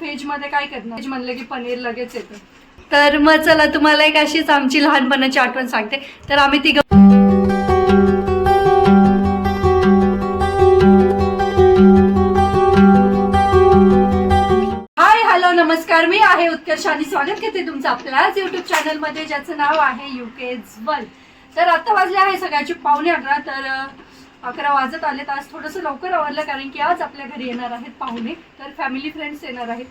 व्हेजमध्ये काय करणार? व्हेज म्हणलं की पनीर लगेच येतं. तर मग चला तुम्हाला एक अशीच आमची लहानपणाची आठवण सांगते. तर आम्ही तिघ हाय हॅलो नमस्कार. मी आहे उत्कर्ष आणि स्वागत घेते तुमचं आपल्याच युट्यूब चॅनलमध्ये ज्याचं नाव आहे युकेज वन तर आता वाजले आहे सगळ्याचे पाहुणे अकरा. तर अकरा वाजत आले तर आज थोडंसं लवकर आवरलं कारण की आज आपल्या घरी येणार आहेत पाहुणे. तर फॅमिली फ्रेंड्स येणार आहेत.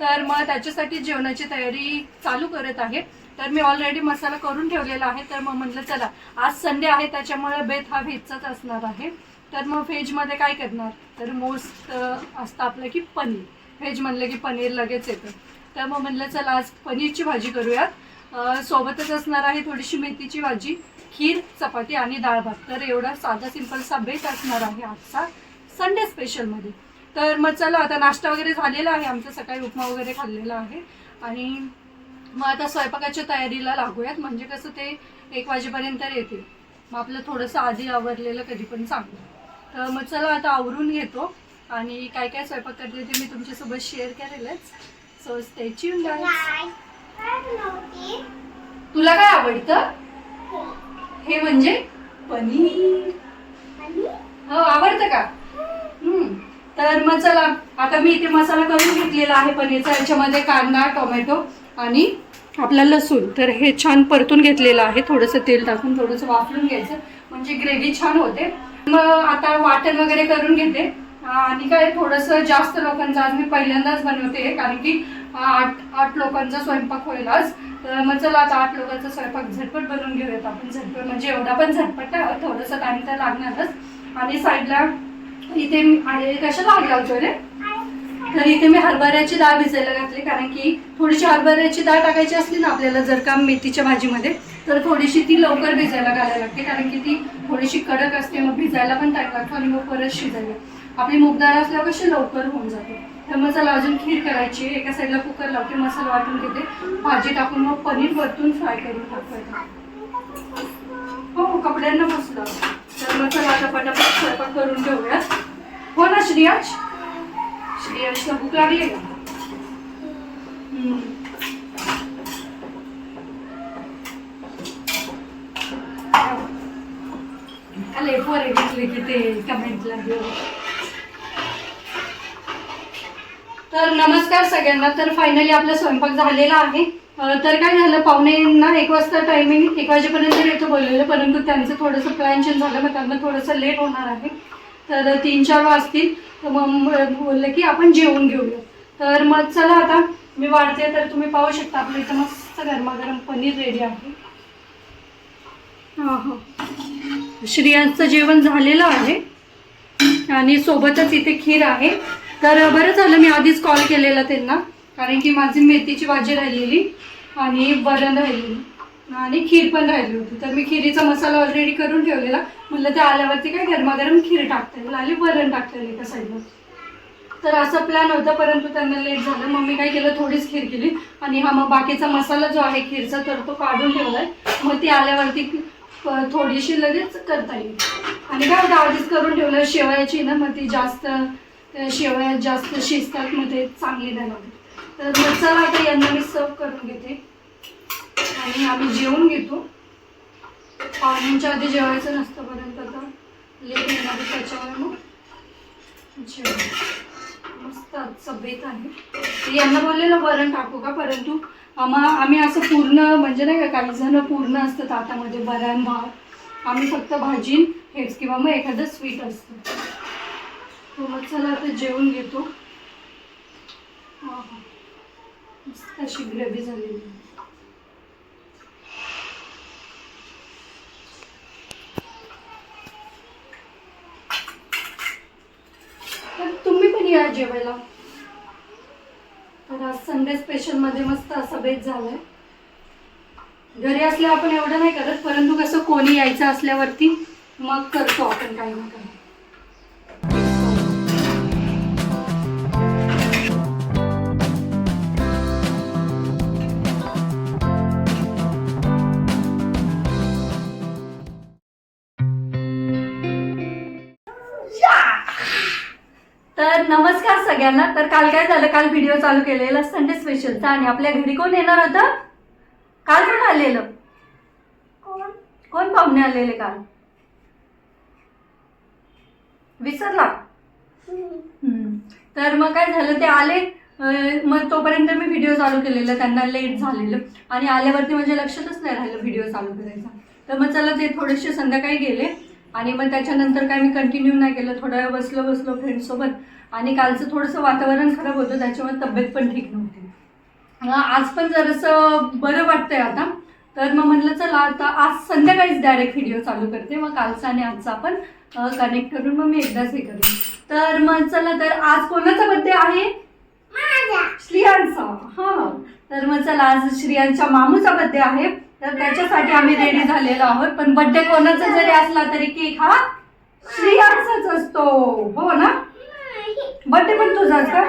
तर मग त्याच्यासाठी जेवणाची तयारी चालू करत आहे तर मी ऑलरेडी मसाला करून ठेवलेला आहे. तर मग म्हटलं चला आज संडे आहे त्याच्यामुळे बेत हा व्हेजचाच असणार आहे. तर मग व्हेजमध्ये काय करणार? तर मोस्ट असतं आपलं की पनीर. व्हेज म्हणलं की पनीर लगेच येतं. तर मग म्हणलं चला आज पनीरची भाजी करूयात. सोबतच असणार आहे थोडीशी मेथीची भाजी. खीर चपाती आणि डाळ भात. तर एवढा साधा सिंपलसा बेत असणार आहे आजचा संडे स्पेशलमध्ये तर मग चला आता नाश्ता वगैरे झालेला आहे. आमचा सकाळी उपमा वगैरे खाल्लेला आहे. आणि मग आता स्वयंपाकाच्या तयारीला लागूयात. म्हणजे कसं ते एक वाजेपर्यंत येते मग आपलं थोडंसं आधी आवरलेलं कधी पण चांगलं. तर मग चला आता आवरून घेतो. आणि काय काय स्वयंपाक करते ते मी तुमच्यासोबत शेअर करेलच. सो स्टे ट्यून तुला काय आवडतं? हे म्हणजे पनीर. हो आवडतं का? हम्म. तर मग चला आता मी इथे मसाला करून घेतलेला आहे पनीरचा. याच्यामध्ये कांदा टोमॅटो आणि आपला लसूण. तर हे छान परतून घेतलेलं आहे. थोडंसं तेल टाकून थोडंसं वाफलून घ्यायचं. म्हणजे ग्रेव्ही छान होते. मग आता वाटण वगैरे करून घेते. आणि काय थोडंसं जास्त लोकांचं आज मी पहिल्यांदाच बनवते कारण की आठ आठ लोकांचा स्वयंपाक होईल आज. तर मग चला आता आठ लोकांचा स्वयंपाक झटपट बनवून घेऊयात आपण. झटपट म्हणजे एवढा पण झटपट नाही थोडंसं टाइम तर लागणारच. आणि साईडला इथे मी आणि कशाला आग लावतो रे? तर इथे मी हरभऱ्याची डाळ भिजायला घातली कारण की थोडीशी हरभऱ्याची डाळ टाकायची असली ना आपल्याला जर का मेथीच्या भाजीमध्ये तर थोडीशी ती लवकर भिजायला घालायला लागते कारण की ती थोडीशी कडक असते मग भिजायला पण टाईम लागतो आणि मग परत शिजायला. आपली मूग डाळ असल्यावर कशी लवकर होऊन जाते? तर चला अजून खीर करायची एका साईडला कुकर लावते मसाला वाटून घेते. भाजी टाकून मग पनीर वरतून फ्राय करून टाकायचं हो, हो कपड्यांना बसलं. तर मग चला आता पटापट स्वयंपाक करून घेऊयात हो ना श्रियाज श्रेयसला भूक लागली का? हम्म. आले पोरे घेतले की ते कमेंटला तर नमस्कार सगळ्यांना. तर फायनली आपला स्वयंपाक झालेला आहे. तर काय झालं? पाहुणेंना एक वाजता टायमिंग एक वाजेपर्यंत येतो बोललेलं परंतु त्यांचं थोडंसं प्लॅन चेंज झालं मग त्यांना थोडंसं लेट होणार आहे. तर तीन चार वाजतील. तर मग बोललं की आपण जेवून घेऊया. तर मग चला आता. मी वाढते तर तुम्ही पाहू शकता आपल्या इथं मस्त गरमागरम पनीर रेडी आहे. हां हां श्रियांचं जेवण झालेलं आहे. आणि सोबतच इथे खीर आहे. तर बरं झालं मी आधीच कॉल केलेला त्यांना. कारण की माझी मेथीची भाजी राहिलेली आणि वरण राहिलेली. आणि खीर पण राहिली होती. तर मी खिरीचा मसाला ऑलरेडी करून ठेवलेला. म्हणलं ते आल्यावरती काय गरमागरम खीर टाकता येईल. आणि वरण टाकलेलं एका साईडला तर असा प्लॅन होता परंतु त्यांना लेट झालं. मग मी काय केलं थोडीच खीर केली. आणि हा मग बाकीचा मसाला जो आहे खीरचा तर तो काढून ठेवलाय. मग ती आल्यावरती थोडीशी लगेच करता येईल. आणि काय होतं आधीच करून ठेवलं. शेवयाची ना मग ती जास्त त्या शेवया जास्त शिजतात मग ते चांगली नाही लागत तर मग चला आता यांना मी सर्व करून घेते. आणि आम्ही जेवून घेतो. पाहुण्यांच्या आधी जेवायचं नसतं पर्यंत आता लेट येणार त्याच्यामुळे मग जेवण. मस्त आजचा बेत आहे यांना बोललेलं वरण टाकू का? परंतु आम्हा आम्ही असं पूर्ण म्हणजे नाही का काही जण पूर्ण असतं ताटामध्ये वरण भात. आम्ही फक्त भाजी हेच किंवा मग एखादं स्वीट असतं. हो, मग चला आता जेवून घेतो. मस्त अशी ग्रेव्ही झालेली तर तुम्ही पण या जेवायला. तर आज संडे स्पेशलमध्ये मस्त असा बेत झालाय. घरी असल्या आपण एवढं नाही करत परंतु कसं कोणी यायचं असल्यावरती मग करतो आपण काही ना काही. सगळ्यांना. तर काल काय झालं? काल व्हिडिओ चालू केलेला संडे स्पेशलचा आणि आपल्या घरी कोण येणार होतं? काल कोण आलेलं? कोण? पाहुणे आलेले काल? विसरला. तर मग काय झालं? ते आले. मग तोपर्यंत मी व्हिडिओ चालू केलेला त्यांना लेट झालेलं. आणि आल्यावरती म्हणजे लक्षातच नाही राहिलं व्हिडिओ चालू करायचा. तर मग चला ते थोडेसे संध्याकाळी गेले. आणि मग त्याच्यानंतर काय मी कंटिन्यू नाही केलं. थोडा वेळ बसलो बसलो फ्रेंडसोबत आणि कालचं थोडंसं वातावरण खराब होतं. त्याच्यामुळे तब्येत पण ठीक नव्हती. आज पण जरासं बरं वाटतंय आता. तर मग म्हटलं चला आता आज संध्याकाळीच डायरेक्ट व्हिडिओ चालू करते. मग कालचा आणि आजचा आपण कनेक्ट करून मग मी एकदाच हे करेन. तर मग चला तर आज कोणाचा बड्डे आहे? श्रियांचा. हा. तर मग चला आज श्रियांच्या मामूचा बड्डे आहे. तर त्याच्यासाठी आम्ही रेडी झालेलो आहोत. पण बड्डे कोणाचा जरी असला तरी केक हा श्रीयांचाच असतो. हो ना? बड्डे पण तुझाच का?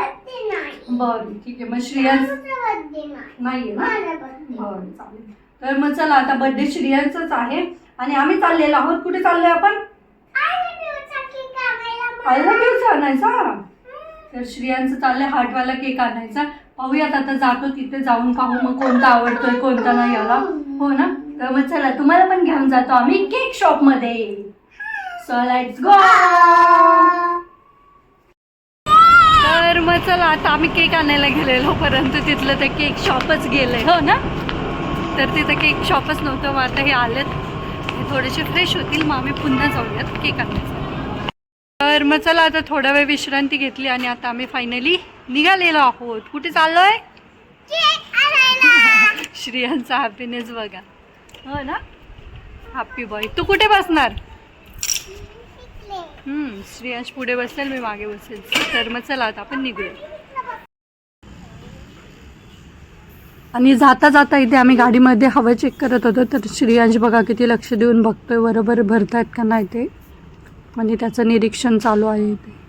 बरं ठीक आहे. मग श्रियांच नाही ना? बरं चालेल. तर मग चला आता बड्डे श्रियांचाच आहे. आणि आम्ही चाललेलो आहोत. कुठे चाललोय आपण? आयला केक आणायचा तर श्रियांचं चाललंय हार्टवाला केक आणायचा. पाहूयात आता जातो तिथे जाऊन पाहू मग कोणता आवडतोय कोणता नाही आला हो ना? तर मग चला तुम्हाला पण घेऊन जातो आम्ही केक शॉपमध्ये. सो लेट्स गो तर मग चला आता आम्ही केक आणायला गेलेलो परंतु तिथलं ते केक शॉपच गेलंय. हो ना? तर तिथं केक शॉपच नव्हतं मग आता हे आलेत. थोडेसे फ्रेश होतील मग आम्ही पुन्हा जाऊयात केक आणायचा तर मग चला आता थोडा वेळ विश्रांती घेतली आणि आता आम्ही फायनली निघालेलो आहोत. कुठे चाललोय? श्रियांचा हॅपीनेस बघा. हो ना? हॅपी बॉय तू कुठे बसणार? हम्म श्रियांश पुढे बसेल मी मागे बसेल. तर मग चला आता आपण निघूया. आणि जाता जाता इथे आम्ही गाडीमध्ये हवा चेक करत होतो तर श्रियांश बघा किती लक्ष देऊन बघतोय बरोबर भरतायत का नाही ते. आणि त्याचं निरीक्षण चालू आहे इथे.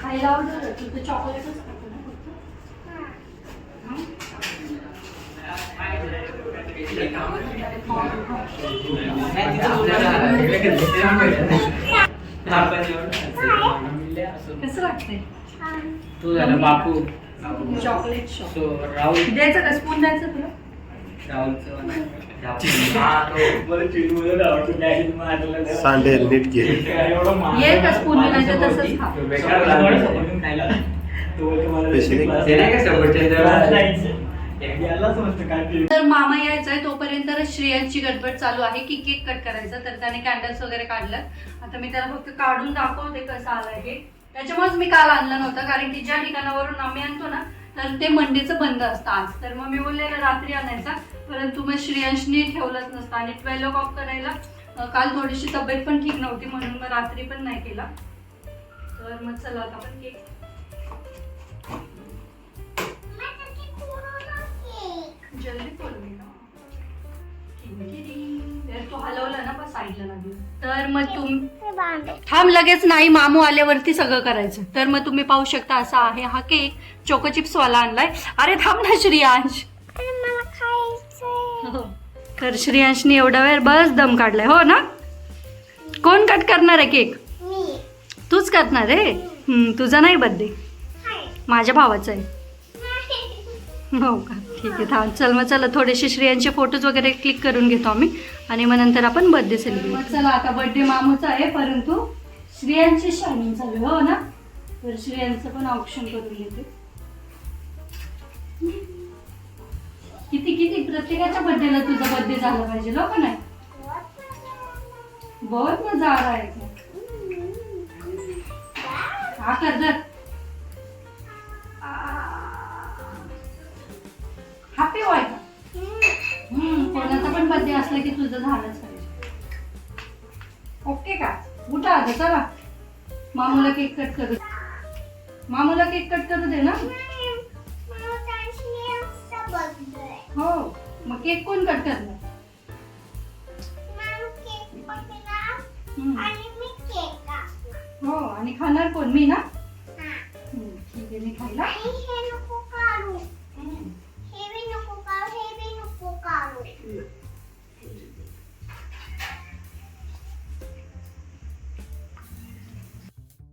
खायला आवडतं तू तर चॉकलेटच खातो ना फक्त कसं लागतंय? तू झाला बापू. Chocolate shop so Rahul. द्यायचं का? स्पून द्यायचं तुला? सांडे नीट घे. का नाही तसंच खा. तर मामा यायचा आहे तोपर्यंत श्रेयांची गडबड चालू आहे. की केक कट करायचा. तर त्याने कॅन्डल्स वगैरे काढलं. आता मी त्याला फक्त काढून दाखवते कसं आलं हे. त्याच्यामुळेच मी काल आणलं नव्हतं कारण की ज्या ठिकाणावरून आम्ही आणतो ना तर ते मंडेचं बंद असतं आज. तर मग मी बोलले रात्री आणायचा. परंतु मग श्रेयांशनी ठेवलंच नसतं. आणि ट्वेल्व ऑफ करायला काल थोडीशी तब्येत पण ठीक नव्हती म्हणून मग रात्री पण नाही केला. तर मग चला आता आपण केक जल्दी तर तो हलवला ना पण साईडला लागलं तर मग तुम थांब लगेच नाही मामू आल्यावरती सगळं करायचं. तर मग तुम्ही पाहू शकता असा आहे हा केक. चोको चिप्स वाला आणलाय. अरे थांब ना श्रियांश. तर श्रियांशने एवढा वेळ बस दम काढलाय. हो ना? कोण कट करणार आहे केक? तूच करणार आहे? तुझा नाही बर्थडे माझ्या भावाचा आहे. हो का? ठीक आहे. थांब चल मग चला थोडेसे श्रेयांचे फोटोज वगैरे क्लिक करून घेतो आम्ही. आणि मग नंतर आपण बर्थडे सेलिब्रेट चला आता बर्थडे मामूचा आहे परंतु श्रेयांची शायनिंग चालू हो ना? तर श्रेयांचं पण ऑप्शन करून घेते. किती किती? प्रत्येकाच्या बर्थडेला तुझा बर्थडे झाला पाहिजे हो नाही? बहुत मजा आ रहा है हा कर हॅपी हम्म, कोणाचा पण बर्थडे असला की तुझं झालंच पाहिजे. ओके का? उठा आता चला. मामूला केक कट करू. मामूला केक कट करू दे ना. हो मग केक कोण कट करणार. हो आणि खाणार कोण? मी ना? ठीक आहे मी खायला.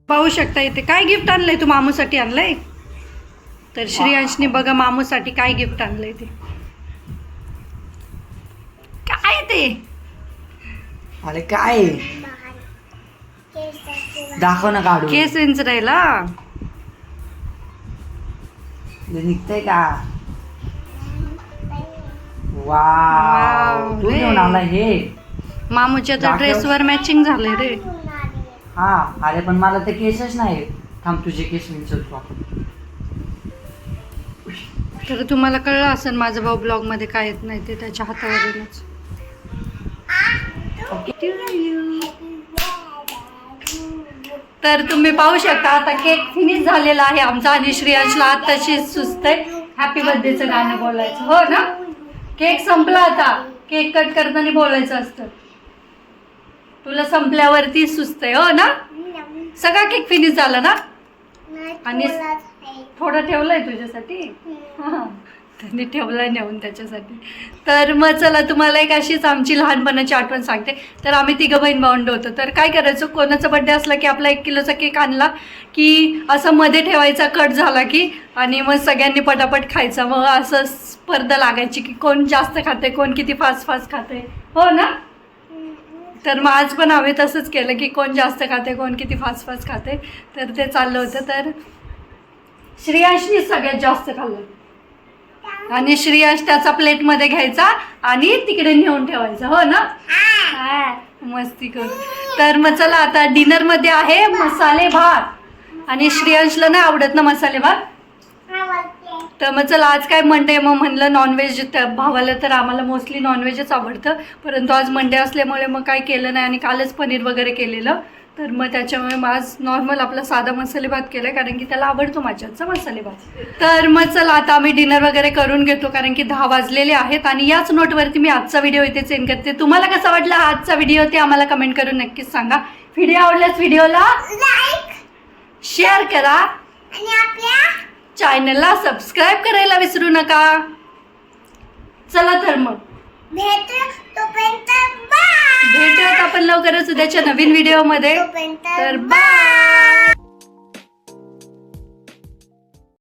पाहू शकता इथे. काय गिफ्ट आणलंय तू मामूसाठी आणलंय? तर श्रेयांशने बघा मामूसाठी काय गिफ्ट आणलंय ते. काय ते? अरे काय? दाखव ना काढू केस विंचरायला? हे निघतंय का? वा वाव, तू. घेऊन आला हे. मामूच्या तर. ड्रेसवर मॅचिंग झालंय रे. हा अरे पण मला ते केसच नाही थांब तुझे केस विचारतो तर तुम्हाला कळलं असेल माझं भाऊ ब्लॉगमध्ये काय येत नाही ते त्याच्या हातावरूनच. तर तुम्ही पाहू शकता आता केक फिनिश झालेला आहे आमचा आणि श्रेयांशला आताशी सुचतंय हॅपी बर्थडेचं गाणं बोलायचं. हो ना? केक संपला आता. केक कट करताना बोलायचं असतं. तुला संपल्यावरती सुचतंय हो ना? सगळा केक फिनिश झाला ना? आणि थोडं ठेवलंय तुझ्यासाठी? हा. त्यांनी ठेवलाय नेऊन त्याच्यासाठी. तर मग चला तुम्हाला एक अशीच आमची लहानपणाची आठवण सांगते. तर आम्ही तिघं बहीण भावंड होतो. तर काय करायचो कोणाचा बड्डे असला की आपला एक किलोचा केक आणला की असं मध्ये ठेवायचा कट झाला की आणि मग सगळ्यांनी पटापट खायचा. मग असं स्पर्धा लागायची की कोण जास्त खाते कोण किती फास्ट फास्ट खाते हो ना? तर मग आज पण आम्ही तसंच केलं की कोण जास्त खाते कोण किती फास्ट फास्ट खाते. तर ते चाललं होतं. तर श्रेयांशनी सगळ्यात जास्त खाल्लं. आणि श्रेयांश त्याचा प्लेटमध्ये घ्यायचा आणि तिकडे नेऊन ठेवायचा. हो ना? मस्ती करू तर मग चला आता डिनरमध्ये आहे मसाले भात. आणि श्रेयांशला नाही आवडत ना मसाले भात? तर मग चला आज काय मंडे मग म्हणलं नॉनव्हेज भावाला तर आम्हाला मोस्टली नॉनव्हेजच आवडतं. परंतु आज मंडे असल्यामुळे मग काय केलं नाही आणि कालच पनीर वगैरे केलेलं. तर मग त्याच्यामुळे मग आज नॉर्मल आपला साधा मसाले भात केला कारण की त्याला आवडतो माझ्याचा मसाले भात. तर मग चला आता आम्ही डिनर वगैरे करून घेतो कारण की दहा वाजलेले आहेत आणि याच नोटवरती मी आजचा व्हिडिओ इथे सेंड करते. तुम्हाला कसा वाटला आजचा व्हिडिओ ते आम्हाला कमेंट करून नक्कीच सांगा. व्हिडिओ आवडल्यास व्हिडिओला शेअर करा. चॅनलला सबस्क्राईब करायला विसरू नका. चला तर मग. भेटूयात आपण लवकरच उद्याच्या नवीन व्हिडिओमध्ये तर बाय